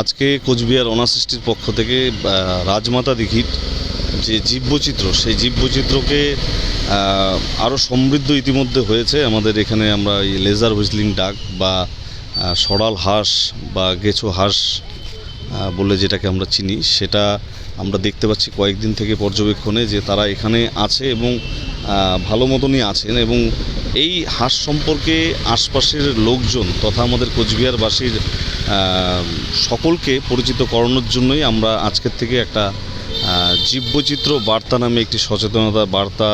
আজকে কোচবিহার অনাসৃষ্টির পক্ষ থেকে রাজমাতা দীঘির যে জীববৈচিত্র্য, সেই জীববৈচিত্র্যকে আরও সমৃদ্ধ ইতিমধ্যে হয়েছে আমাদের এখানে আমরা এই লেজার হুইসলিং ডাক বা সরাল হাঁস বা গেছো হাঁস বলে যেটাকে আমরা চিনি, সেটা আমরা দেখতে পাচ্ছি কয়েকদিন থেকে পর্যবেক্ষণে যে তারা এখানে আছে এবং ভালো মতনই আছেন এবং এই হাঁস সম্পর্কে আশপাশের লোকজন তথা আমাদের কোচবিহারবাসীর সকলকে পরিচিত করানোর জন্যই আমরা আজকের থেকে একটা জীববৈচিত্র বার্তা নামে একটি সচেতনতা বার্তা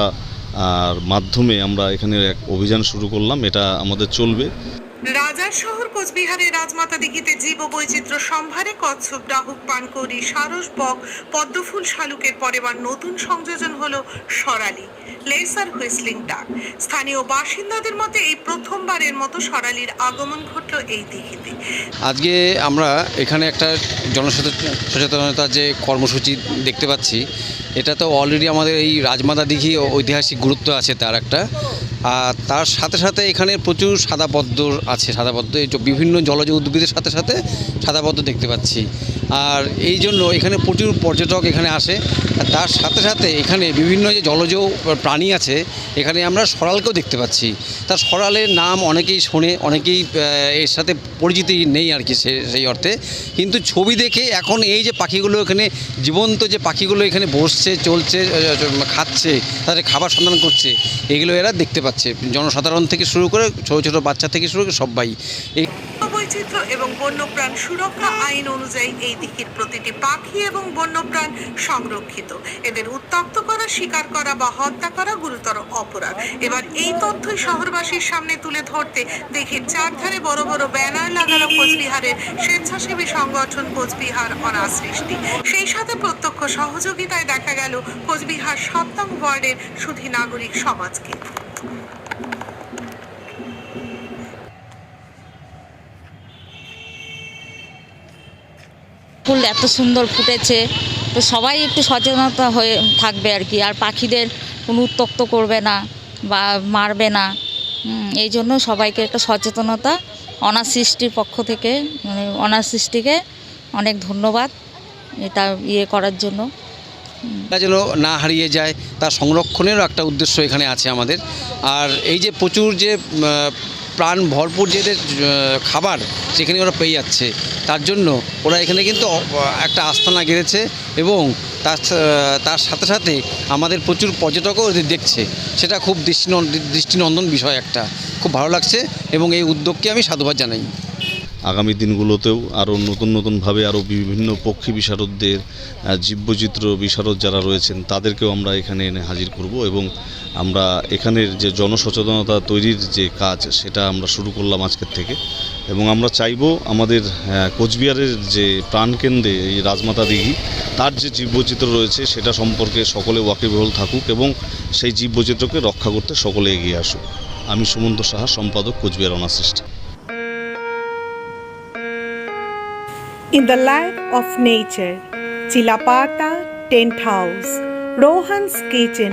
আর মাধ্যমে আমরা এখানে এক অভিযান শুরু করলাম। এটা আমাদের চলবে। রাজার শহর কোচবিহারের রাজমাতা দিঘিতে জীব বৈচিত্র্য সম্ভারে কচ্ছপ, ডাহুক, পানকৌড়ি, সারস, বক, পদ্মফুল, শালুকের পরেবার নতুন সংযোজন হলো সরালি, লেসার হুইসলিং ডাক। স্থানীয় বাসিন্দাদের মতে এই প্রথমবারের মতো সরালির আগমন ঘটল এই দিঘিতে। আজকে আমরা এখানে একটা জনসচেতনতা যে কর্মসূচি দেখতে পাচ্ছি, এটা তো অলরেডি আমাদের এই রাজমাতা দিঘি ঐতিহাসিক গুরুত্ব আছে তার একটা। আর তার সাথে সাথে এখানে প্রচুর সাদা পদ্ম আছে, সাদা পদ্ম, এই বিভিন্ন জলজ উদ্ভিদের সাথে সাথে সাদা পদ্ম দেখতে পাচ্ছি। আর এই জন্য এখানে প্রচুর পর্যটক এখানে আসে। তার সাথে সাথে এখানে বিভিন্ন যে জলজ প্রাণী আছে, এখানে আমরা সরালকেও দেখতে পাচ্ছি। তার সরালের নাম অনেকেই শোনে, অনেকেই এর সাথে পরিচিতি নেই আর কি সে- সেই অর্থে। কিন্তু ছবি দেখে এখন এই যে পাখিগুলো এখানে, জীবন্ত যে পাখিগুলো এখানে বসছে, চলছে খাচ্ছে, তাদের খাবার সন্ধান করছে, এগুলো এরা দেখতে পাচ্ছে। জনসাধারণ থেকে শুরু করে ছোটো ছোটো বাচ্চা থেকে শুরু করে সবাই। এই বৈচিত্র্য এবং বন্যপ্রাণ সুরক্ষা আইন অনুযায়ী এই দিঘির প্রতিটি পাখি এবং বন্যপ্রাণ সংরক্ষিত। এদের উত্তক্ত করা, শিকার করা বা হত্যা করা গুরুতর অপরাধ। এবার এই তথ্যই শহরবাসীর সামনে তুলে ধরতে দিঘির চারধারে বড় বড় ব্যানার লাগানো কোচবিহারের স্বেচ্ছাসেবী সংগঠন কোচবিহার অনাসৃষ্টি সেই সাথে প্রত্যক্ষ সহযোগিতায় দেখা গেল কোচবিহার সপ্তম ওয়ার্ডের সুধী নাগরিক সমাজকে। ফুল এত সুন্দর ফুটেছে। তো সবাই একটু সচেতনতা হয়ে থাকবে আর কি। আর পাখিদের কোনো উত্তক্ত করবে না বা মারবে না। এই জন্য সবাইকে একটা সচেতনতা, অনার সৃষ্টির পক্ষ থেকে মানে অনার সৃষ্টিকে অনেক ধন্যবাদ এটা ইয়ে করার জন্য। তা যেন না হারিয়ে যায় তার সংরক্ষণেরও একটা উদ্দেশ্য এখানে আছে আমাদের। আর এই যে প্রচুর যে প্রাণ ভরপুর যেদের খাবার সেখানে ওরা পেয়ে যাচ্ছে। তার জন্য ওরা এখানে কিন্তু একটা আস্থানা গেড়েছে এবং তার তার সাথে সাথে আমাদের প্রচুর পর্যটকও ওদের দেখছে। সেটা খুব দৃষ্টিনন্দন দৃষ্টিনন্দন বিষয় একটা। খুব ভালো লাগছে এবং এই উদ্যোগকে আমি সাধুবাদ জানাই। আগামী দিনগুলোতেও আরও নতুন নতুনভাবে আরও বিভিন্ন পক্ষী বিশারদদের জীববৈচিত্র্য বিশারদ যারা রয়েছেন তাদেরকেও আমরা এখানে এনে হাজির করব এবং আমরা এখানের যে জনসচেতনতা তৈরির যে কাজ সেটা আমরা শুরু করলাম আজকের থেকে এবং আমরা চাইব আমাদের কোচবিহারের যে প্রাণকেন্দ্রে এই রাজমাতা দিঘি তার যে জীববৈচিত্র্য রয়েছে সেটা সম্পর্কে সকলে ওয়াকিবহল থাকুক এবং সেই জীববৈচিত্র্যকে রক্ষা করতে সকলে এগিয়ে আসুক আমি সুমন্ত সাহা সম্পাদক Cooch Behar অনাসৃষ্টি In the life of nature, Chilapata Tent House, Rohan's Kitchen.